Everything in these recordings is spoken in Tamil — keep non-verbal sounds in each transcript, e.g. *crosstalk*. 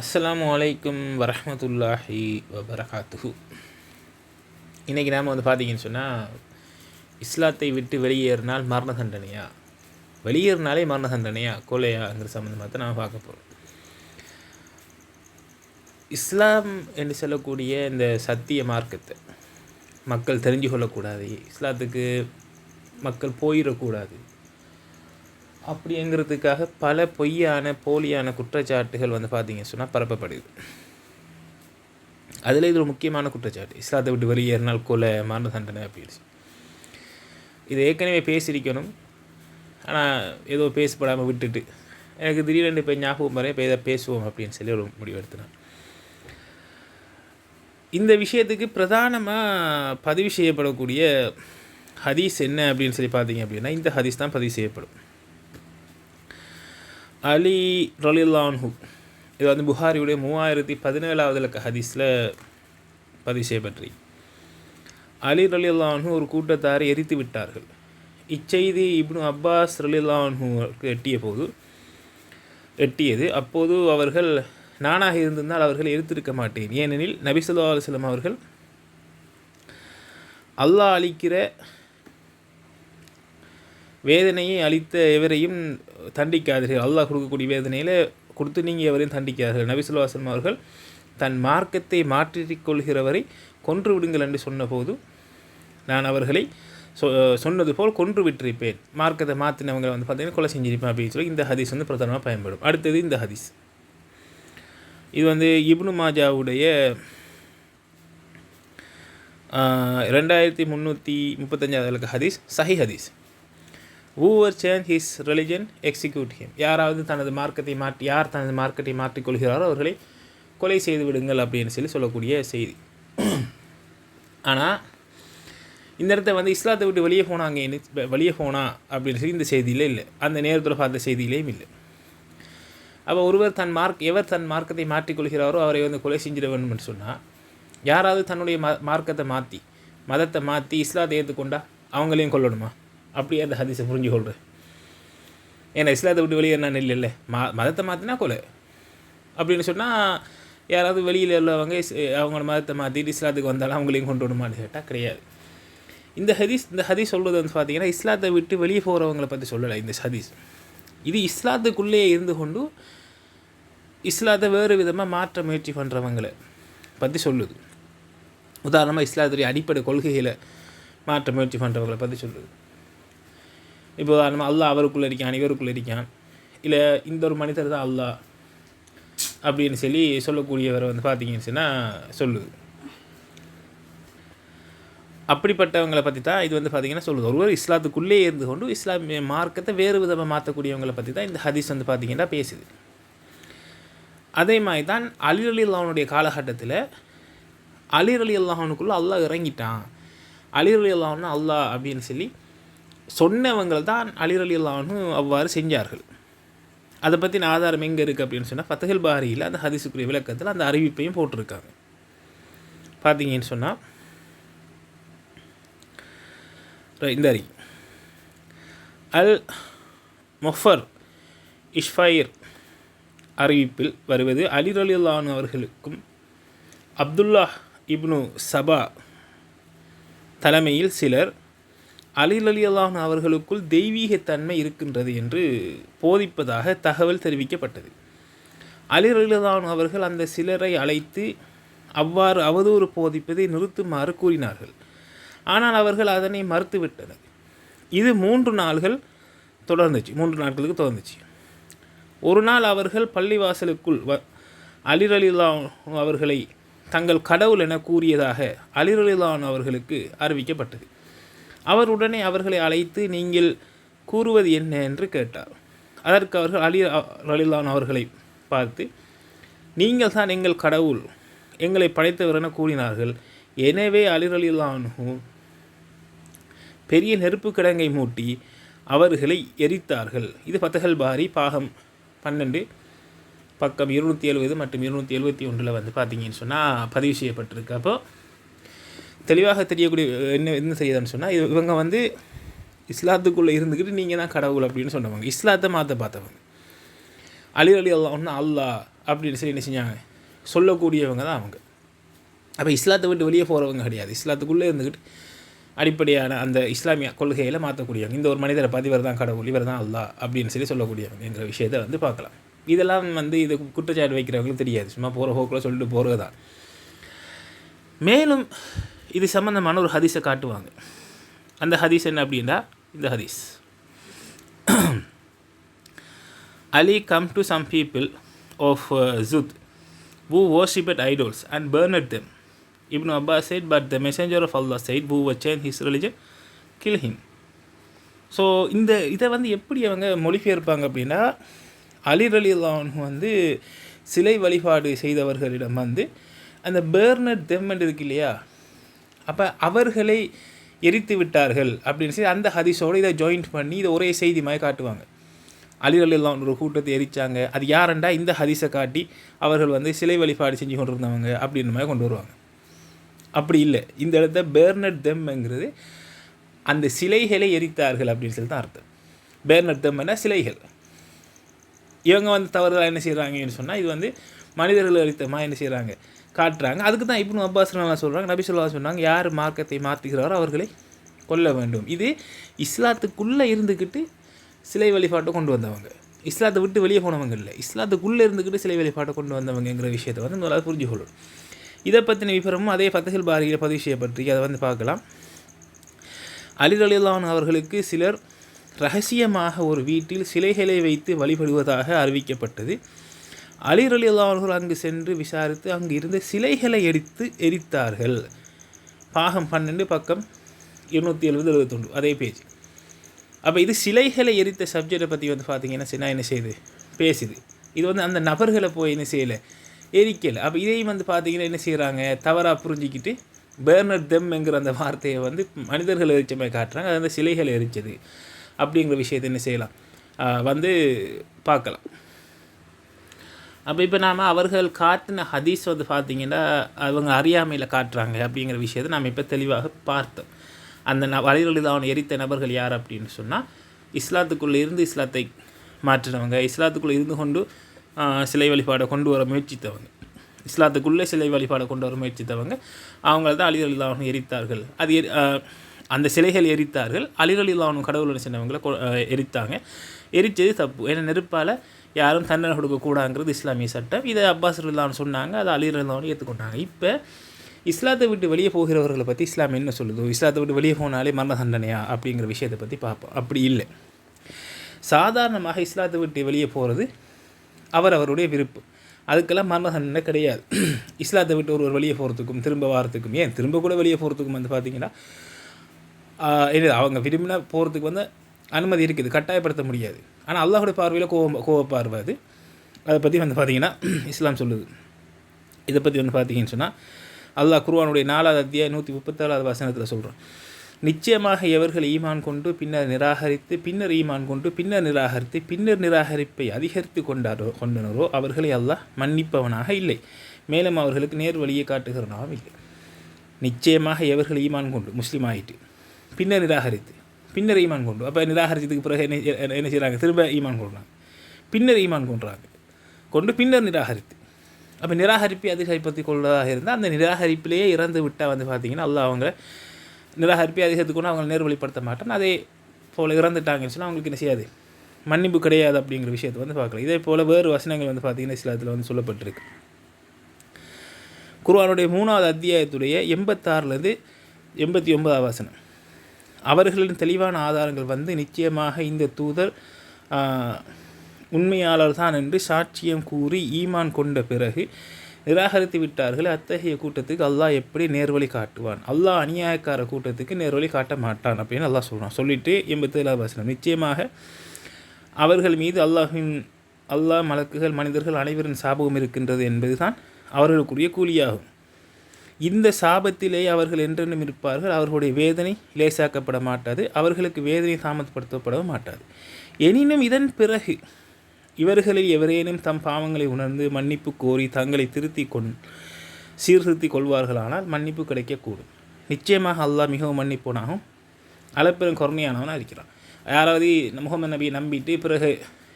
அஸ்லாம் அலைக்கும் வரமத்துல்லாஹி வபரகாத்துஹு. இன்றைக்கி நாம் வந்து பார்த்தீங்கன்னு சொன்னால் இஸ்லாத்தை விட்டு வெளியேறினால் மரண தண்டனையா? வெளியேறினாலே மரண தண்டனையா? கொலையாங்கிற சம்மந்தமாக தான் நாம் பார்க்க போகிறோம் இஸ்லாம் என்று சொல்லக்கூடிய இந்த சத்திய மார்க்கத்தை மக்கள் தெரிஞ்சு கொள்ளக்கூடாது இஸ்லாத்துக்கு மக்கள் போயிடக்கூடாது. அப்படிங்கிறதுக்காக பல பொய்யான போலியான குற்றச்சாட்டுகள் வந்து பார்த்தீங்கன்னு சொன்னால் பரப்பப்படுது. அதில் இது ஒரு முக்கியமான குற்றச்சாட்டு. இஸ்லாத்தை விட்டு வெளியேறினால் கொலை மரண தண்டனை அப்படிடுச்சு இது ஏற்கனவே பேசியிருக்கணும். ஆனால் ஏதோ பேசப்படாமல் விட்டுட்டு எனக்கு திடீரென்று இப்போ ஞாபகம் வர இப்போ இதை பேசுவோம் அப்படின்னு சொல்லி ஒரு முடிவு இந்த விஷயத்துக்கு பிரதானமாக பதிவு செய்யப்படக்கூடிய ஹதீஸ் என்ன அப்படின்னு சொல்லி பார்த்தீங்க அப்படின்னா இந்த ஹதீஸ் தான் பதிவு செய்யப்படும். அலி ரொலில்லான்ஹு இது வந்து புகாரியுடைய மூவாயிரத்தி பதினேழாவது இலக்க ஹதீஸில் பதிவு செய்யப்பற்றி அலி ரலில்லான்ஹு ஒரு கூட்டத்தாரை எரித்து விட்டார்கள். இச்செய்தி இப்னு அப்பாஸ் ரலில்லான்ஹுக்கு எட்டிய போது எட்டியது. அப்போது அவர்கள் நானாக இருந்திருந்தால் அவர்கள் எரித்திருக்க மாட்டேன். ஏனெனில் நபிசுல்லா அலுவலம் அவர்கள் அல்லாஹ் அளிக்கிற வேதனையை அளித்த எவரையும் தண்டிக்காதீர்கள். அல்லாஹ் கொடுக்கக்கூடிய வேதனையில் கொடுத்து நீங்கள் எவரையும் தண்டிக்காதீர்கள். நபிசுல்லாசலம் அவர்கள் தன் மார்க்கத்தை மாற்றிக்கொள்கிறவரை கொன்று விடுங்கள் என்று சொன்னபோது நான் அவர்களை சொ சொன்னது போல் கொன்று விட்டிருப்பேன். மார்க்கத்தை மாற்றினவங்க வந்து பார்த்தீங்கன்னா கொலை செஞ்சிருப்பேன் அப்படின்னு சொல்லி இந்த ஹதீஸ் வந்து பிரதானமாக பயன்படும். அடுத்தது இந்த ஹதீஸ். இது வந்து இப்னு மாஜாவுடைய ரெண்டாயிரத்தி முந்நூற்றி முப்பத்தஞ்சாவது ஹதீஸ் சஹி ஹதீஸ். Whoever change his religion execute him யாராவது தனது மார்க்கத்தை மாற்றி யார் தனது மார்க்கத்தை மாற்றிக்கொள்கிறாரோ அவர்களை கொலை செய்து விடுங்கள் அப்படின்னு சொல்லி சொல்லக்கூடிய செய்தி. ஆனால் இந்த இடத்த வந்து இஸ்லாத்தை விட்டு வெளியே போனாங்க வெளியே போனா அப்படின்னு சொல்லி இந்த செய்தியிலே இல்லை. அந்த நேரத்தில் பார்த்த செய்தியிலேயும் இல்லை. அப்போ ஒருவர் தன் மார்க் எவர் தன் மார்க்கத்தை மாற்றிக்கொள்கிறாரோ அவரை வந்து கொலை செஞ்சிட வேணும்னு சொன்னால் யாராவது தன்னுடைய மார்க்கத்தை மாற்றி மதத்தை மாற்றி இஸ்லாத்தை ஏற்றுக்கொண்டா அவங்களையும் கொல்லணுமா? அப்படியே அந்த ஹதீஸை புரிஞ்சு கொள்கிறேன் ஏன்னா இஸ்லாத்தை விட்டு வெளியே நான் இல்லை இல்லை? மா மதத்தை மாற்றினா கொலை. அப்படின்னு சொன்னால் யாராவது வெளியில் உள்ளவங்க அவங்களோட மதத்தை மாற்றிட்டு இஸ்லாத்துக்கு வந்தாலும் அவங்களையும் கொண்டு விடுமான்னு கேட்டால் கிடையாது. இந்த ஹதீஸ் இந்த ஹதீஸ் சொல்கிறது வந்து பார்த்தீங்கன்னா இஸ்லாத்தை விட்டு வெளியே போகிறவங்களை பற்றி சொல்லலை இந்த ஹதீஸ். இது இஸ்லாத்துக்குள்ளேயே இருந்து கொண்டு இஸ்லாத்தை வேறு விதமாக மாற்ற முயற்சி பண்ணுறவங்களை பற்றி சொல்லுது. உதாரணமாக இஸ்லாத்துடைய அடிப்படை கொள்கைகளை மாற்ற முயற்சி பண்ணுறவங்களை பற்றி சொல்லுது. இப்போ நம்ம அல்லாஹ் அவருக்குள்ளே இருக்கான் இவருக்குள்ளே இருக்கான். இல்லை இந்த ஒரு மனிதர் தான் அல்லாஹ் அப்படின்னு சொல்லி சொல்லக்கூடியவரை வந்து பார்த்தீங்கன்னு சொன்னால் சொல்லுது. அப்படிப்பட்டவங்களை பற்றி தான் இது வந்து பார்த்திங்கன்னா சொல்லுது. ஒருவர் இஸ்லாத்துக்குள்ளே இருந்து கொண்டு இஸ்லாமிய மார்க்கத்தை வேறு விதமாக மாற்றக்கூடியவங்களை பற்றி தான் இந்த ஹதீஸ் வந்து பார்த்திங்கன்னா பேசுது. அதே மாதிரி தான் அலி அலி அல்லாஹனுடைய காலகட்டத்தில் அலி அலி அல்லாஹனுக்குள்ளே அல்லாஹ் இறங்கிட்டான். அலி அலி அல்லாஹன்னு அல்லாஹ் அப்படின்னு சொல்லி சொன்னவங்கள் தான் அலி அவ்வாறு செஞ்சார்கள். அதை பற்றின ஆதாரம் எங்கே இருக்குது அப்படின்னு சொன்னால் ஃபத்தகல் பாரியில் அந்த ஹதிசுக்குரிய விளக்கத்தில் அந்த அறிவிப்பையும் போட்டிருக்காங்க. பார்த்தீங்கன்னு சொன்னால் இந்த அறி. அல் மொஃபர் இஷ்ஃபயர் அறிவிப்பில் வருவது அலி அலிலான் அவர்களுக்கும் அப்துல்லா இப்னு சபா தலைமையில் சிலர் அலி அலியல்லான் அவர்களுக்குள் தெய்வீகத்தன்மை இருக்கின்றது என்று போதிப்பதாக தகவல் தெரிவிக்கப்பட்டது. அலி அவர்கள் அந்த சிலரை அழைத்து அவ்வாறு அவதூறு போதிப்பதை நிறுத்துமாறு கூறினார்கள். ஆனால் அவர்கள் அதனை மறுத்துவிட்டனர். இது மூன்று நாள்கள் தொடர்ந்துச்சு. மூன்று நாட்களுக்கு தொடர்ந்துச்சு. ஒரு நாள் அவர்கள் பள்ளிவாசலுக்குள் வ அலிரலிலான் அவர்களை தங்கள் கடவுள் என கூறியதாக அலிரலிலான் அவர்களுக்கு அறிவிக்கப்பட்டது. அவர் உடனே அவர்களை அழைத்து நீங்கள் கூறுவது என்ன? என்று கேட்டார். அதற்கு அவர்கள் அலி அலிலான் அவர்களை பார்த்து நீங்கள் தான் எங்கள் கடவுள். எங்களை படைத்தவர் என கூறினார்கள். எனவே அலிரலிலானு பெரிய நெருப்பு கிடங்கை மூட்டி அவர்களை எரித்தார்கள். இது பத்தகல் பாரி பாகம் பன்னெண்டு பக்கம் இருநூற்றி எழுபது மற்றும் இருநூற்றி எழுபத்தி ஒன்றில் வந்து பார்த்தீங்கன்னு சொன்னால் பதிவு செய்யப்பட்டிருக்கு. அப்போது தெளிவாக தெரியக்கூடிய என்ன என்ன செய்யுதுன்னு சொன்னால் இவங்க வந்து இஸ்லாத்துக்குள்ளே இருந்துக்கிட்டு நீங்கள் தான் கடவுள் அப்படின்னு சொன்னவங்க. இஸ்லாத்தை மாற்ற பார்த்தவங்க. அலி அலி அல்லா ஒன்று அல்லாஹ் அப்படின்னு சொல்லி என்ன செஞ்சாங்க? சொல்லக்கூடியவங்க தான் அவங்க. அப்போ இஸ்லாத்தை விட்டு வெளியே போகிறவங்க கிடையாது. இஸ்லாத்துக்குள்ளே இருந்துக்கிட்டு அடிப்படையான அந்த இஸ்லாமிய கொள்கையில் மாற்றக்கூடியவங்க இந்த ஒரு மனிதரை பதிவர் தான் கடவுள் இவர் தான் அல்லா அப்படின்னு சொல்லி சொல்லக்கூடியவங்க என்ற விஷயத்தை வந்து பார்க்கலாம். இதெல்லாம் வந்து இது குற்றச்சாட்டு வைக்கிறவங்களுக்கு தெரியாது. சும்மா போகிற போக்கில் சொல்லிட்டு போகிறது தான் மேலும் இது சம்மந்தமான ஒரு ஹதீஸை காட்டுவாங்க அந்த ஹதீஸ் என்ன அப்படின்னா இந்த ஹதீஸ் Ali come to some people of Zutt who worshipped idols and burned them. Ibn Abbas said, But the messenger of Allah said, Whoever change his religion, kill him. So இந்த இதை வந்து எப்படி அவங்க மொழிபெயர்ப்பாங்க அப்படின்னா அலி அலிலான் வந்து சிலை வழிபாடு செய்தவர்களிடம் வந்து அந்த பேர்னட் என்று இருக்கு இல்லையா அப்போ அவர்களை எரித்து விட்டார்கள் அப்படின்னு சொல்லி அந்த ஹதீஸோடு இதை ஜாயின்ட் பண்ணி இதை ஒரே செய்தி மாதிரி காட்டுவாங்க. அலி ஒரு கூட்டத்தை எரிச்சாங்க. அது யாரண்டா? இந்த ஹதீஸை காட்டி அவர்கள் வந்து சிலை வழிபாடு செஞ்சு கொண்டு இருந்தவங்க அப்படின்ற மாதிரி கொண்டு வருவாங்க. அப்படி இல்லை. இந்த இடத்த பேர்னட் தெம்ங்கிறது அந்த சிலைகளை எரித்தார்கள் அப்படின்னு சொல்லி தான் அர்த்தம். பேர்னட் தெம்னா சிலைகள். இவங்க வந்து தவறுதலாக என்ன செய்கிறாங்கன்னு சொன்னால் இது வந்து மனிதர்கள் எரித்தமாக என்ன செய்கிறாங்க காட்டுறாங்க. அதுக்கு தான் இப்போ அப்பாஸ் நல்லா சொல்கிறாங்க நபி சொல்லா சொன்னாங்க யார் மார்க்கத்தை மாற்றுகிறாரோ அவர்களை கொல்ல வேண்டும். இது இஸ்லாத்துக்குள்ளே இருந்துக்கிட்டு சிலை வழிபாட்டை கொண்டு வந்தவங்க. இஸ்லாத்தை விட்டு வெளியே போனவங்க இல்லை. இஸ்லாத்துக்குள்ளே இருந்துக்கிட்டு சிலை வழிபாட்டை கொண்டு வந்தவங்கங்கிற விஷயத்தை வந்து முதலாவது புரிஞ்சு கொள்ளணும் இதை பற்றின விவரமும் அதே பத்தகில் பாரியில் பதிவு செய்யப்பட்டிருக்கு. அதை வந்து பார்க்கலாம். அலி அலிலான் அவர்களுக்கு சிலர் ரகசியமாக ஒரு வீட்டில் சிலைகளை வைத்து வழிபடுவதாக அறிவிக்கப்பட்டது. அலி அவர்கள் அங்கு சென்று விசாரித்து அங்கு இருந்த சிலைகளை எரித்து எரித்தார்கள். பாகம் பன்னெண்டு பக்கம் இருநூற்றி எழுபது எழுபத்தொன்று அதே பேஜ் அப்போ இது சிலைகளை எரித்த சப்ஜெக்டை பற்றி வந்து பார்த்தீங்கன்னா சின்ன என்ன செய்யுது பேசுது. இது வந்து அந்த நபர்களை போய் என்ன செய்யலை? எரிக்கலை. அப்போ இதையும் வந்து பார்த்தீங்கன்னா என்ன செய்கிறாங்க தவறாக புரிஞ்சிக்கிட்டு பேர்னர் தெம்ங்கிற அந்த வார்த்தையை வந்து மனிதர்கள் எரிச்ச மாதிரி காட்டுறாங்க. அது வந்து சிலைகள் எரிச்சது. அப்படிங்கிற விஷயத்தை என்ன செய்யலாம்? வந்து பார்க்கலாம். அப்போ இப்போ நாம் அவர்கள் காட்டின ஹதீஸ் வந்து பார்த்திங்கன்னா அவங்க அறியாமையில் காட்டுறாங்க அப்படிங்கிற விஷயத்தை நாம் இப்போ தெளிவாக பார்த்தோம். அந்த ந வழிகளில் அவன் எரித்த நபர்கள் யார் அப்படின்னு சொன்னால் இஸ்லாத்துக்குள்ளே இருந்து இஸ்லாத்தை மாற்றினவங்க இஸ்லாத்துக்குள்ளே இருந்து கொண்டு சிலை வழிபாடை கொண்டு வர முயற்சித்தவங்க. இஸ்லாத்துக்குள்ளே சிலை வழிபாடை கொண்டு வர முயற்சித்தவங்க. அவங்கள தான் அலிகளில் எரித்தார்கள். அது எரி அந்த சிலைகள் எரித்தார்கள். அலிகளில் அவன் கடவுள் சின்னவங்களை எரித்தாங்க. எரித்தது தப்பு. ஏன்னா நெருப்பால் யாரும் தண்டனை கொடுக்கக்கூடாங்கிறது இஸ்லாமிய சட்டம். இதை அப்பாஸ் இல்லான்னு சொன்னாங்க. அதை அலிரல்லான்னு ஏற்றுக்கொண்டாங்க இப்போ இஸ்லாத்தை விட்டு வெளியே போகிறவர்களை பற்றி இஸ்லாம் என்ன சொல்லுது? இஸ்லாத்தை விட்டு வெளியே போனாலே மரண தண்டனையா அப்படிங்கிற விஷயத்தை பற்றி பார்ப்போம். அப்படி இல்லை. சாதாரணமாக இஸ்லாத்தை விட்டு வெளியே போகிறது அவர் அவருடைய விருப்பம் அதுக்கெல்லாம் மரண தண்டனை கிடையாது. *clears throat* இஸ்லாத்தை விட்டு ஒருவர் வெளியே போகிறதுக்கும் திரும்ப வாரத்துக்கும் ஏன் திரும்ப கூட வெளியே போகிறதுக்கும் வந்து பார்த்தீங்கன்னா என்ன அவங்க விரும்பினா போகிறதுக்கு வந்து அனுமதி இருக்குது. கட்டாயப்படுத்த முடியாது. ஆனால் அல்லாஹுடைய பார்வையில் கோவம் கோவப்பார்வை அது அதை பற்றி வந்து பார்த்திங்கன்னா இஸ்லாம் சொல்லுது. இதை பற்றி வந்து பார்த்தீங்கன்னு சொன்னால் அல்லாஹ் குருவானுடைய நாலாவது அத்தியாய நூற்றி முப்பத்தாறாவது வசனத்தில் சொல்கிறோம் நிச்சயமாக எவர்கள் ஈமான் கொண்டு பின்னர் நிராகரித்து பின்னர் ஈமான் கொண்டு பின்னர் நிராகரித்து பின்னர் நிராகரிப்பை அதிகரித்து கொண்டாரோ கொண்டனரோ அவர்களை அல்லாஹ் மன்னிப்பவனாக இல்லை. மேலும் அவர்களுக்கு நேர் வழியை காட்டுகிறனாவும் இல்லை. நிச்சயமாக எவர்கள் ஈமான் கொண்டு முஸ்லீம் ஆகிட்டு பின்னர் நிராகரித்து பின்னர் ஈமான் கொண்டு அப்போ நிராகரிச்சதுக்கு பிறகு என்ன என்ன செய்கிறாங்க திரும்ப ஈமான் கொள்கிறாங்க பின்னர் ஈமான் கொண்டுறாங்க கொண்டு பின்னர் நிராகரித்து. அப்போ நிராகரிப்பை அதிகரிப்பத்தி கொள்வதாக இருந்தால் அந்த நிராகரிப்பிலேயே இறந்து விட்டால் வந்து பார்த்திங்கன்னா அல்ல அவங்க நிராகரிப்பை அதிகரித்துக்கொண்டு அவங்களை நேர்வழிப்படுத்த மாட்டேன். அதே போல் இறந்துட்டாங்கன்னு சொன்னால் அவங்களுக்கு என்ன செய்யாது? மன்னிப்பு கிடையாது அப்படிங்கிற விஷயத்தை வந்து பார்க்கலாம். இதே போல் வேறு வசனங்கள் வந்து பார்த்திங்கன்னா இஸ்லாத்தில் வந்து சொல்லப்பட்டிருக்கு. குருவானுடைய மூணாவது அத்தியாயத்துடைய எண்பத்தாறுலேருந்து எண்பத்தி ஒன்பதாவது வசனம். அவர்களின் தெளிவான ஆதாரங்கள் வந்து நிச்சயமாக இந்த தூதர் உண்மையாளர் தான் என்று சாட்சியம் கூறி ஈமான் கொண்ட பிறகு நிராகரித்து விட்டார்கள். அத்தகைய கூட்டத்துக்கு அல்லாஹ் எப்படி நேர்வழி காட்டுவான்? அல்லாஹ் அநியாயக்கார கூட்டத்துக்கு நேர்வழி காட்ட மாட்டான் அப்படின்னு அல்லாஹ் சொல்கிறான் சொல்லிவிட்டு எண்பத்தி ஏழாவது வசனம். நிச்சயமாக அவர்கள் மீது அல்லாஹின் அல்லாஹ் மலக்குகள் மனிதர்கள் அனைவரின் சாபகம் இருக்கின்றது என்பது தான் அவர்களுக்குரிய கூலியாகும். இந்த சாபத்திலே அவர்கள் என்றென்றும் இருப்பார்கள். அவர்களுடைய வேதனை லேசாக்கப்பட மாட்டாது. அவர்களுக்கு வேதனை தாமதப்படுத்தப்படவும் மாட்டாது. எனினும் இதன் பிறகு இவர்களில் எவரேனும் தம் பாவங்களை உணர்ந்து மன்னிப்பு கோரி தங்களை திருத்தி கொண் சீர்திருத்தி கொள்வார்களானால் மன்னிப்பு கிடைக்கக்கூடும். நிச்சயமாக அல்லாஹ் மிகவும் மன்னிப்போனாகும் அளப்பெரும் கருணையானவனாக இருக்கிறான். யாராவது முகமது நபியை நம்பிட்டு பிறகு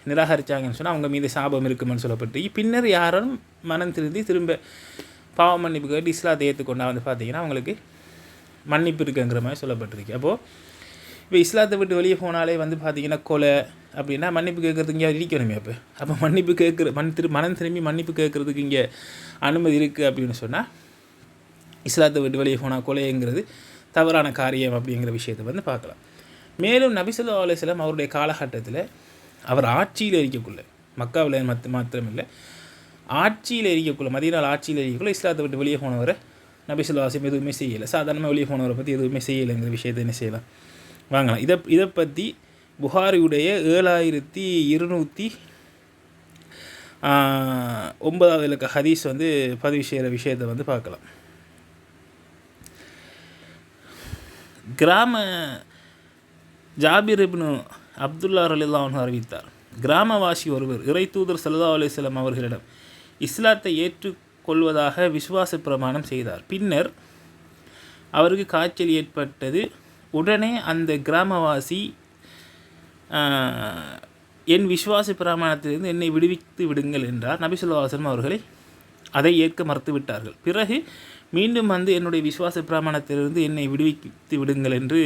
நிராகரித்தாங்கன்னு சொன்னால் அவங்க மீது சாபம் இருக்குமென்னு சொல்லப்பட்டு பின்னர் யாரும் மனம் திருந்தி திரும்ப பாவ மன்னிப்பு கேட்டு இஸ்லாத்தை ஏற்றுக்கொண்டா வந்து பார்த்தீங்கன்னா அவங்களுக்கு மன்னிப்பு இருக்குங்கிற மாதிரி சொல்லப்பட்டிருக்கு. அப்போது இப்போ இஸ்லாத்தை விட்டு வெளியே போனாலே வந்து பார்த்தீங்கன்னா கொலை அப்படின்னா மன்னிப்பு கேட்குறதுக்கு இங்கே இருக்கணுமே அப்போ. அப்போ மன்னிப்பு கேட்குற மண் திரு மனம் திரும்பி மன்னிப்பு கேட்குறதுக்கு இங்கே அனுமதி இருக்குது அப்படின்னு சொன்னால் இஸ்லாத்தை விட்டு வெளியே போனால் கொலைங்கிறது தவறான காரியம் அப்படிங்கிற விஷயத்தை வந்து பார்க்கலாம். மேலும் நபிசுல்லா அலுவலாம் அவருடைய காலகட்டத்தில் அவர் ஆட்சியில் இருக்கக்குள்ள மக்காவில் மத்த மாத்திரமில்லை ஆட்சியில் இருக்கக்குள்ள மதியநாள் ஆட்சியில் இருக்கக்குள்ள இஸ்லாத்தை விட்டு வெளியே போனவரை நபி வாசியம் எதுவுமே செய்யலை. சாதாரணமாக வெளியே போனவரை பற்றி எதுவுமே செய்யலைங்கிற விஷயத்தை என்ன செய்யலாம்? வாங்கலாம். இதை இதை பற்றி புகாரியுடைய ஏழாயிரத்தி இருநூற்றி ஒன்பதாவது இலக்க ஹதீஸ் வந்து பதிவு செய்கிற விஷயத்தை வந்து பார்க்கலாம். கிராம ஜாபிர் இப்னு அப்துல்லா அலில்லான் அறிவித்தார். கிராமவாசி ஒருவர் இறை தூதர் சல்லா அலிஸ்லாம் அவர்களிடம் இஸ்லாத்தை ஏற்றுக்கொள்வதாக விசுவாச பிரமாணம் செய்தார். பின்னர் அவருக்கு காய்ச்சல் ஏற்பட்டது. உடனே அந்த கிராமவாசி என் விசுவாச பிரமாணத்திலிருந்து என்னை விடுவித்து விடுங்கள் என்றார். நபிசுல்லாசலம் அவர்களை அதை ஏற்க மறுத்து விட்டார்கள். பிறகு மீண்டும் வந்து என்னுடைய விசுவாச பிரமாணத்திலிருந்து என்னை விடுவித்து விடுங்கள் என்று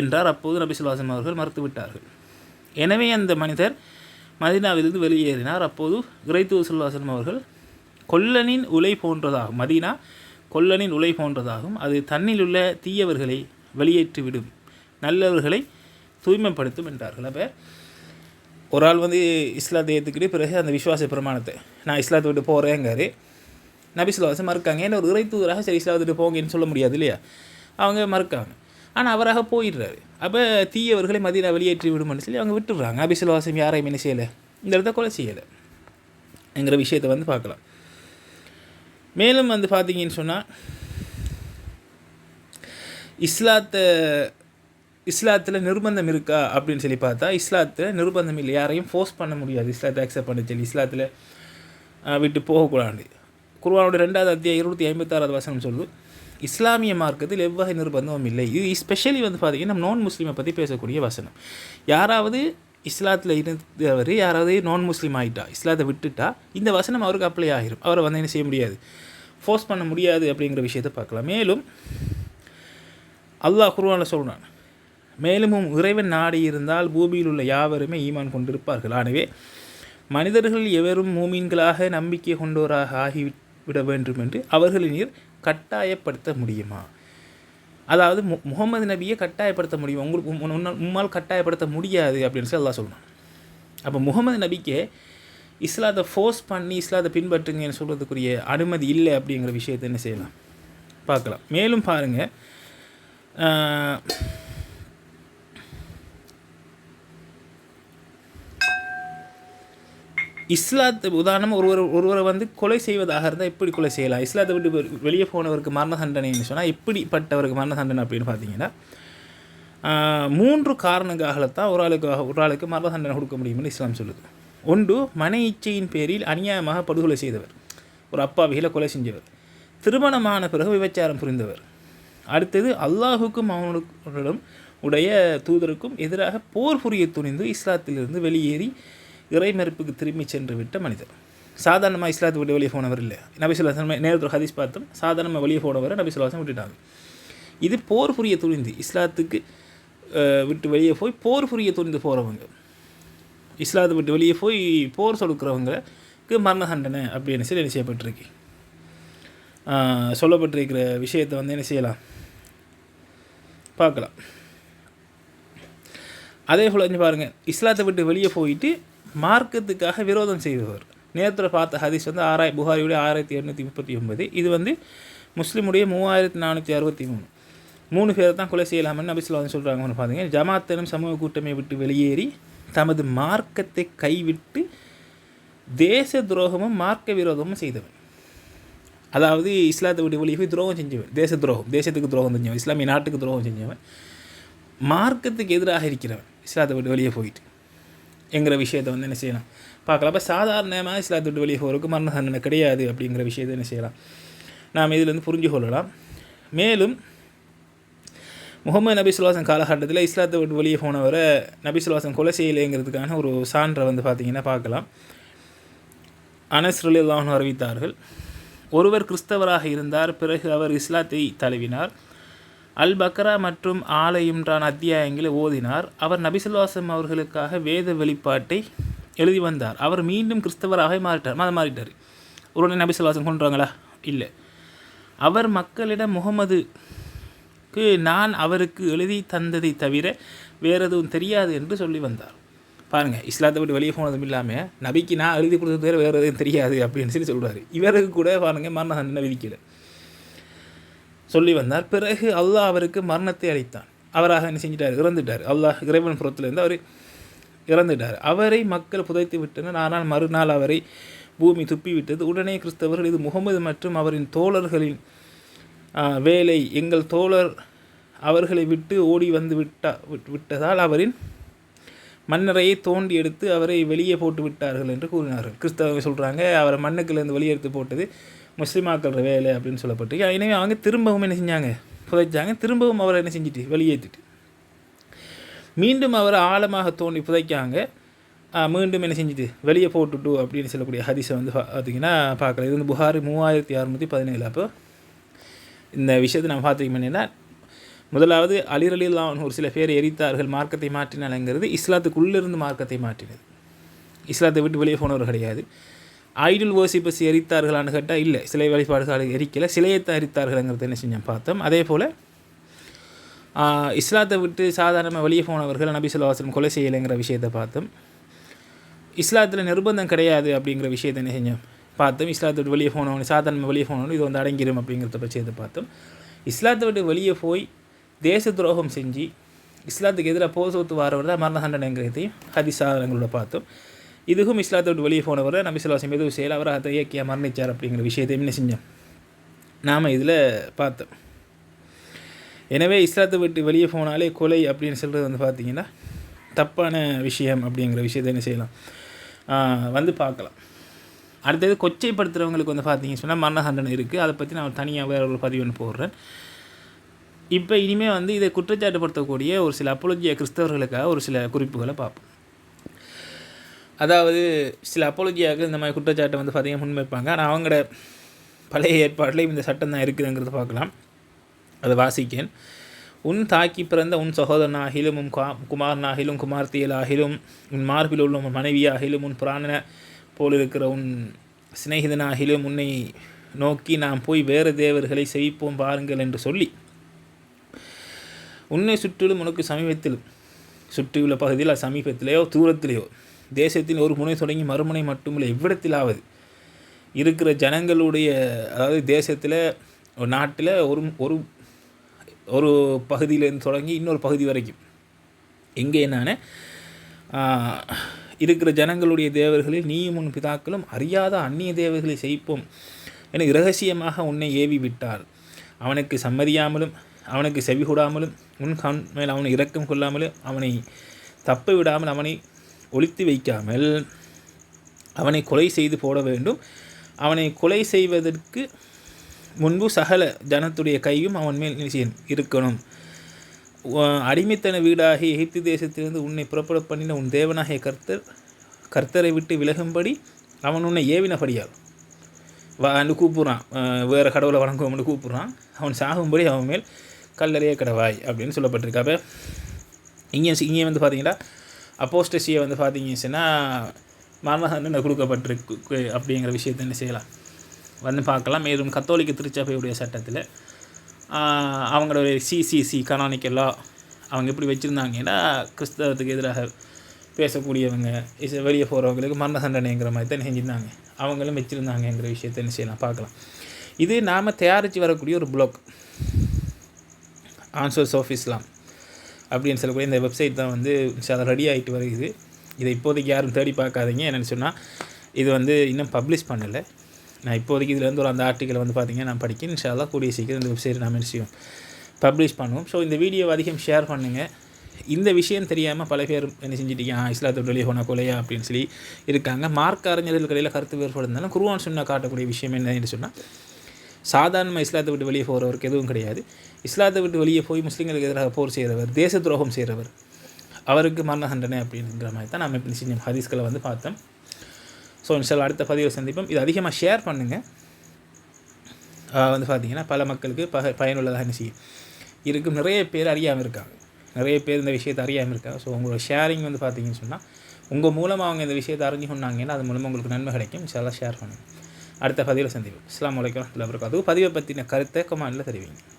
என்றார். அப்போது நபிசுல்லாசம் அவர்கள் மறுத்து விட்டார்கள். எனவே அந்த மனிதர் மதீனாவிலிருந்து வெளியேறினார். அப்போது கிரைத்து சுல்லாசலம் அவர்கள் கொல்லனின் உலை போன்றதாகும். மதீனா கொல்லனின் உலை போன்றதாகும். அது தன்னில் உள்ள தீயவர்களை வெளியேற்றிவிடும் நல்லவர்களை தூய்மைப்படுத்தும் என்றார்கள். அப்போ ஒரு ஆள் வந்து இஸ்லாத்தை ஏற்றுக்கிட்டு பிறகு அந்த விஸ்வாச பிரமாணத்தை நான் இஸ்லாத்தை விட்டு போகிறேங்காரு நபிசுல்லாசம் மறுக்காங்க. ஏன்னா ஒரு இறை தூதராக சரி இஸ்லாத்தை விட்டு போங்கன்னு சொல்ல முடியாது இல்லையா? அவங்க மறுக்காங்க. ஆனால் அவராக போயிடுறாரு. அப்போ தீயவர்களை மதியில் வெளியேற்றி விடும்னு சொல்லி அவங்க விட்டுடுறாங்க. அபிசுலவாசம் யாரையும் என்ன செய்யலை? இந்த இடத்த கொலை செய்யலை. என்கிற விஷயத்தை வந்து பார்க்கலாம். மேலும் வந்து பார்த்தீங்கன்னு சொன்னால் இஸ்லாத்தை இஸ்லாத்தில் நிர்பந்தம் இருக்கா அப்படின்னு சொல்லி பார்த்தா இஸ்லாத்தில் நிர்பந்தம் இல்லை. யாரையும் ஃபோர்ஸ் பண்ண முடியாது. இஸ்லாத்தை அக்செப்ட் பண்ண சொல்லி இஸ்லாத்தில் விட்டு போகக்கூடாது. குருவானோட ரெண்டாவது அத்தியாயம் இருபத்தி ஐம்பத்தாறாவது வசனம் சொல்லுது. இஸ்லாமிய மார்க்கத்தில் எவ்வகை நிர்பந்தமும் இல்லை. இது ஸ்பெஷலி வந்து பார்த்திங்கன்னா நம்ம நான் முஸ்லீமை பற்றி பேசக்கூடிய வசனம். யாராவது இஸ்லாத்தில் இருந்தவர் யாராவது நான் முஸ்லீம் ஆகிட்டா இஸ்லாத்தை விட்டுட்டா இந்த வசனம் அவருக்கு அப்ளை ஆகிரும். அவரை வந்து என்ன செய்ய முடியாது? ஃபோர்ஸ் பண்ண முடியாது அப்படிங்கிற விஷயத்தை பார்க்கலாம். மேலும் அல்லாஹ் குருவானில் சொல்கிறான் மேலும் இறைவன் நாடி இருந்தால் பூமியில் உள்ள யாவருமே ஈமான் கொண்டிருப்பார்கள். ஆனவே மனிதர்கள் எவரும் மூமீன்களாக நம்பிக்கை கொண்டோராக விட வேண்டும் என்று அவர்களின் நீர் கட்டாயப்படுத்த முடியுமா? அதாவது மு முகமது நபியை கட்டாயப்படுத்த முடியும்? உங்களுக்கு முன்னால் கட்டாயப்படுத்த முடியாது அப்படின்னு சொல்லி எல்லாம் சொல்லணும் அப்போ முகமது நபிக்கே இஸ்லாத்தை ஃபோர்ஸ் பண்ணி இஸ்லாத்தை பின்பற்றுங்கன்னு சொல்கிறதுக்குரிய அனுமதி இல்லை அப்படிங்கிற விஷயத்தை என்ன செய்யலாம்? பார்க்கலாம். மேலும் பாருங்கள் இஸ்லாத்து உதாரணம் ஒருவர் ஒருவரை வந்து கொலை செய்வதாக இருந்தால் எப்படி கொலை செய்யலாம்? இஸ்லாத்தை விட்டு வெளியே போனவருக்கு மரண தண்டனைன்னு சொன்னால் எப்படிப்பட்டவருக்கு மரண தண்டனை அப்படின்னு பார்த்தீங்கன்னா மூன்று காரணங்களாகத்தான் ஒரு ஆளுக்கு ஒரு ஆளுக்கு மரண தண்டனை கொடுக்க முடியும்னு இஸ்லாம் சொல்லுது. ஒன்று மன இச்சையின் பேரில் அநியாயமாக படுகொலை செய்தவர். ஒரு அப்பாவிகளை கொலை செஞ்சவர். திருமணமான பிறகு விபச்சாரம் புரிந்தவர். அடுத்தது அல்லாஹுக்கும் அவனுடன் உடைய தூதருக்கும் எதிராக போர் புரிய துணிந்து இஸ்லாத்திலிருந்து வெளியேறி இறை மறுப்புக்கு திரும்பி சென்று விட்ட மனிதர். சாதாரணமாக இஸ்லாத்து விட்டு வெளியே போனவர் இல்லை நபிசுல்லாசன் நேரத்தில் ஹதீஸ் பார்த்தோம் சாதாரணமாக வெளியே போனவரை நபிசுல்லாசன் விட்டுட்டாங்க. இது போர் புரிய துணிந்து இஸ்லாத்துக்கு விட்டு வெளியே போய் போர் புரிய துணிந்து போகிறவங்க இஸ்லாத்தை விட்டு வெளியே போய் போர் சொடுக்கிறவங்களுக்கு மரண தண்டனை அப்படின்னு சொல்லி என்ன செய்யப்பட்டிருக்கு? சொல்லப்பட்டிருக்கிற விஷயத்தை வந்து என்ன செய்யலாம்? பார்க்கலாம். அதே போல் வந்து பாருங்கள் இஸ்லாத்தை விட்டு வெளியே போயிட்டு மார்க்கத்துக்காக விரோதம் செய்தவர். நேரத்தில் பார்த்த ஹதீஸ் வந்து ஆறாய் புகாரியுடைய ஆயிரத்தி எண்ணூற்றி முப்பத்தி ஒன்பது. இது வந்து முஸ்லீமுடைய மூவாயிரத்தி நானூற்றி அறுபத்தி மூணு. மூணு பேரை தான் கொலை செய்யலாம்னு நபிசுல்லா வந்து சொல்கிறாங்கன்னு பார்த்தீங்க ஜமாத்தனும் சமூக கூட்டமை விட்டு வெளியேறி தமது மார்க்கத்தை கைவிட்டு தேச துரோகமும் மார்க்க விரோதமும் செய்தவன். அதாவது இஸ்லாத்தை விட்டு வெளியே போய் துரோகம் செஞ்சவன். தேச துரோகம் தேசத்துக்கு துரோகம் செஞ்சவன். இஸ்லாமிய நாட்டுக்கு துரோகம் செஞ்சவன். மார்க்கத்துக்கு எதிராக இருக்கிறவன். இஸ்லாத்தை விட்டு வெளியே போயிட்டு. என்கிற விஷயத்தை வந்து என்ன செய்யலாம்? பார்க்கலாம். அப்போ சாதாரணமாக இஸ்லாத்தை விட்டு வெளியே போகிறதுக்கு மரண தண்டனை கிடையாது அப்படிங்கிற விஷயத்தை என்ன செய்யலாம்? நாம் இதிலேருந்து புரிஞ்சு கொள்ளலாம். மேலும் முகமது நபி சுல்லாசன் காலகட்டத்தில் இஸ்லாத்தை விட்டு வெளியே போனவரை நபி சுல்லாசன் கொலை செய்யலைங்கிறதுக்கான ஒரு சான்றை வந்து பார்த்திங்கன்னா பார்க்கலாம். அனஸ் ரலில்லாஹு அறிவித்தார்கள் ஒருவர் கிறிஸ்தவராக இருந்தார் பிறகு அவர் இஸ்லாத்தை தழுவினார். அல் பக்ரா மற்றும் ஆலை இம்ரான் அத்தியாயங்களை ஓதினார். அவர் நபிசுல்லாசம் அவர்களுக்காக வேத வெளிப்பாட்டை எழுதி வந்தார். அவர் மீண்டும் கிறிஸ்தவராக மாறிட்டார். மதம் மாறிட்டார். உடனே நபிசுல்லாசம் கொண்டுறாங்களா இல்லை. அவர் மக்களிடம் முகமதுக்கு நான் அவருக்கு எழுதி தந்ததை தவிர வேறு எதுவும் தெரியாது என்று சொல்லி வந்தார். பாருங்கள் இஸ்லாத்தை விட்டு வெளியே போனதும் இல்லாமல் நபிக்கு நான் எழுதி கொடுத்தது வேறு வேறு எதுவும் தெரியாது அப்படின்னு சொல்லி சொல்கிறாரு இவருக்கு கூட பாருங்கள் மரண தண்டனை விதிக்கலை. சொல்லி வந்தார். பிறகு அல்லாஹ் அவருக்கு மரணத்தை அளித்தான். அவராக என்ன செஞ்சிட்டார்? இறந்துட்டார். அல்லாஹ் இறைவன் புறத்திலிருந்து அவர் இறந்துட்டார். அவரை மக்கள் புதைத்து விட்டனர். ஆனால் மறுநாள் அவரை பூமி துப்பி விட்டது. உடனே கிறிஸ்தவர்கள் இது முகமது மற்றும் அவரின் தோழர்களின் வேலை. எங்கள் தோழர் அவர்களை விட்டு ஓடி வந்து விட்டா விட்டதால் அவரின் மன்னரையை தோண்டி எடுத்து அவரை வெளியே போட்டு விட்டார்கள் என்று கூறினார்கள். கிறிஸ்தவங்க சொல்கிறாங்க அவரை மண்ணுக்குலேருந்து வெளியே எடுத்து போட்டது. முஸ்லீமாக்கள் வேலை அப்படின்னு சொல்லப்பட்டு எனவே அவங்க திரும்பவும் என்ன செஞ்சாங்க? புதைச்சாங்க. திரும்பவும் அவரை என்ன செஞ்சுட்டு? வெளியேற்றிட்டு மீண்டும் அவரை ஆழமாக தோண்டி புதைக்காங்க. மீண்டும் என்ன செஞ்சுட்டு? வெளியே போட்டுட்டு அப்படின்னு சொல்லக்கூடிய ஹரிசை வந்து பார்த்திங்கன்னா பார்க்கலாம். இது வந்து புகாரி மூவாயிரத்தி அறுநூற்றி பதினேழு. அப்போ இந்த விஷயத்தை நம்ம பார்த்திங்கன்னா முதலாவது அலிரலிலாம் ஒரு சில பேர் எரித்தார்கள் மார்க்கத்தை மாற்றினாலங்கிறது இஸ்லாத்துக்குள்ளிருந்து மார்க்கத்தை மாற்றினது. இஸ்லாத்தை விட்டு வெளியே போனவர் கிடையாது. ஐடில் ஓசிபஸ் எரித்தார்களான்னு கேட்டால் இல்லை. சிலை வழிபாடுகள் எரிக்கலை. சிலையத்தை எரித்தார்கள்ங்கிறத என்ன செஞ்சு பார்த்தோம். அதே போல் இஸ்லாத்தை விட்டு சாதாரணமாக வெளியே போனவர்கள் நபி சொல்லாசலம் கொலை செய்யலைங்கிற விஷயத்தை பார்த்தோம். இஸ்லாத்தில் நிர்பந்தம் கிடையாது அப்படிங்கிற விஷயத்தை என்ன செஞ்சோம்? பார்த்தோம். இஸ்லாத்தை விட்டு வெளியே போனவங்க சாதாரணமாக வெளியே போனவங்க இது வந்து அடங்கிடும் அப்படிங்கிறத விஷயத்தை பார்த்தோம். இஸ்லாத்தை விட்டு வெளியே போய் தேச துரோகம் செஞ்சு இஸ்லாத்துக்கு எதிராக போசோத்து வாரவர் தான் மரண தண்டனைங்கிறதையும் ஹதிசாரங்களோட பார்த்தோம். இதுவும் இஸ்லாத்தை விட்டு வெளியே போனவர் நபிசுல்லாசம் எதுவும் செய்யலை அவர் அதை இயக்கிய மரணிச்சார் அப்படிங்கிற விஷயத்தையும் என்ன செஞ்சோம் நாம் இதில் பார்த்தோம் எனவே இஸ்லாத்தை விட்டு வெளியே போனாலே கொலை அப்படின்னு சொல்கிறது வந்து பார்த்திங்கன்னா தப்பான விஷயம் அப்படிங்கிற விஷயத்தை என்ன செய்யலாம் வந்து பார்க்கலாம் அடுத்தது கொச்சைப்படுத்துகிறவங்களுக்கு வந்து பார்த்தீங்கன்னு சொன்னால் மரண தண்டனை இருக்குது அதை பற்றி நான் தனியாக வேறு ஒரு பதிவு ஒன்று போடுறேன் இப்போ இனிமேல் வந்து இதை குற்றச்சாட்டுப்படுத்தக்கூடிய ஒரு சில அப்பொலஜிய கிறிஸ்தவர்களுக்காக ஒரு சில குறிப்புகளை பார்ப்போம் அதாவது சில அப்பொலஜியாக இந்த மாதிரி குற்றச்சாட்டை வந்து பார்த்திங்கன்னா முன்வைப்பாங்க ஆனால் அவங்களோட பழைய ஏற்பாட்டிலையும் இந்த சட்டம் தான் இருக்குதுங்கிறத பார்க்கலாம். அதை வாசிக்கேன். உன் தாக்கி பிறந்த உன் சகோதரனாகிலும் உன் கா குமாரனாகிலும் குமார்த்தியலாகிலும் உன் மார்பில் உள்ள உன் மனைவியாகிலும் உன் பிராணன போல் இருக்கிற உன் சிநேகிதனாகிலும் உன்னை நோக்கி நாம் போய் வேறு தேவர்களை செய்ப்போம் பாருங்கள் என்று சொல்லி உன்னை சுற்றிலும் உனக்கு சமீபத்திலும் சுற்றியுள்ள பகுதியில் சமீபத்திலேயோ தூரத்திலேயோ தேசத்தின் ஒரு முனை தொடங்கி மறுமுனை மட்டுமில்லை எவ்விடத்திலாவது. இருக்கிற ஜனங்களுடைய அதாவது தேசத்தில் ஒரு நாட்டில் ஒரு ஒரு ஒரு பகுதியிலேருந்து தொடங்கி இன்னொரு பகுதி வரைக்கும். எங்கே என்னென்னா இருக்கிற ஜனங்களுடைய தேவர்களில் நீயும் உன் பிதாக்களும் அறியாத அந்நிய தேவர்களை செய்ப்போம் என இரகசியமாக உன்னை ஏவி விட்டார் அவனுக்கு சம்மதியாமலும் அவனுக்கு செவிகூடாமலும் உன் கண் மேல் அவனை இரக்கம் கொள்ளாமலும் அவனை தப்ப விடாமல் அவனை ஒழித்து வைக்காமல் அவனை கொலை செய்து போட வேண்டும். அவனை கொலை செய்வதற்கு முன்பு சகல ஜனத்துடைய கையும் அவன் மேல் இருக்கணும். அடிமைத்தன வீடாகி எகிப்து தேசத்திலிருந்து உன்னை புறப்பட பண்ணின உன் தேவனாகிய கர்த்தர் கர்த்தரை விட்டு விலகும்படி அவன் உன்னை ஏவினபடியால். வந்து கூப்பிட்றான். வேறு கடவுளை வணங்குவோம்னு கூப்பிட்றான். அவன் சாகும்படி அவன் மேல் கல்லறைய கடவாய் அப்படின்னு சொல்லப்பட்டிருக்காப்ப இங்கே இங்கே வந்து பார்த்தீங்கன்னா அப்போஸ்டசியை வந்து பார்த்தீங்கன்னா மரண தண்டனை கொடுக்கப்பட்டிருக்கு அப்படிங்கிற விஷயத்தை என்ன செய்யலாம்? வந்து பார்க்கலாம். மேலும் கத்தோலிக்க திருச்சபையுடைய சட்டத்தில் அவங்களுடைய சிசிசி கனானிக்கெல்லாம் அவங்க எப்படி வச்சுருந்தாங்கன்னா கிறிஸ்தவத்துக்கு எதிராக பேசக்கூடியவங்க வெளியே போகிறவங்களுக்கு மரண தண்டனைங்கிற மாதிரி தான் செஞ்சுருந்தாங்க. அவங்களும் வச்சுருந்தாங்கங்கிற விஷயத்தை என்ன செய்யலாம்? பார்க்கலாம். இது நாம் தயாரித்து வரக்கூடிய ஒரு ப்ளாக் ஆன்சர்ஸ் ஆஃப் இஸ்லாம் அப்படின்னு சொல்லக்கூடிய இந்த வெப்சைட் தான் வந்து ரெடி ஆகிட்டு வருகிறது இதை இப்போதைக்கு யாரும் தேடி பார்க்காதீங்க. என்னென்னு சொன்னால் இது வந்து இன்னும் பப்ளிஷ் பண்ணலை. நான் இப்போதைக்கு இதுலேருந்து ஒரு அந்த ஆர்டிக்கலை வந்து பார்த்தீங்கன்னா நான் படிக்க இன்ஷால்லாம் கூடிய சீக்கிரம் இந்த வெப்சைட் நான் செய்வோம்? பப்ளிஷ் பண்ணுவோம். ஸோ இந்த வீடியோ அதிகம் ஷேர் பண்ணுங்கள் இந்த விஷயம் தெரியாமல் பல பேர் என்ன செஞ்சிட்டீங்க? இஸ்லாத்தை வெளியே போன கொலையா? அப்படின்னு சொல்லி இருக்காங்க. மார்க் அறிஞர்கள் கடையில் கருத்து வேறுபாடு இருந்தாலும் குருவான் சொன்ன காட்டக்கூடிய விஷயம் என்னன்னு சொன்னால் சாதாரண இஸ்லாத்தை விட்டு வெளியே போகிறவருக்கு எதுவும் கிடையாது. இஸ்லாத்தை விட்டு வெளியே போய் முஸ்லீம்களுக்கு எதிராக போர் செய்கிறவர் தேச துரோகம் செய்கிறவர் அவருக்கு மரண தண்டனை அப்படிங்கிற மாதிரி தான் நம்ம இப்போ செஞ்சோம் ஹதீஸ்களை வந்து பார்த்தோம். ஸோ இன்ஷால் அடுத்த பதிவை சந்திப்போம். இது அதிகமாக ஷேர் பண்ணுங்கள் வந்து பார்த்தீங்கன்னா பல மக்களுக்கு ப பயனுள்ளதாக என்ன செய்யும். இருக்கும். நிறைய பேர் அறியாமல் இருக்காங்க. நிறைய பேர் இந்த விஷயத்தை அறியாமல் இருக்காங்க. ஸோ உங்களோட ஷேரிங் வந்து பார்த்தீங்கன்னு சொன்னால் உங்கள் மூலமாக அவங்க இந்த விஷயத்தை அறிஞ்சு சொன்னாங்கன்னா அது மூலமாக உங்களுக்கு நன்மை கிடைக்கும். இன்ஷால்லாம் ஷேர் பண்ணுங்கள் அடுத்த பதிவில் சந்திப்போம். இஸ்லாம் வலைக்கம் வரமத்துல்லாஹி வபரகாத்துஹு. பதிவை பற்றின கருத்தை கமாண்டில் தெரிவிங்க.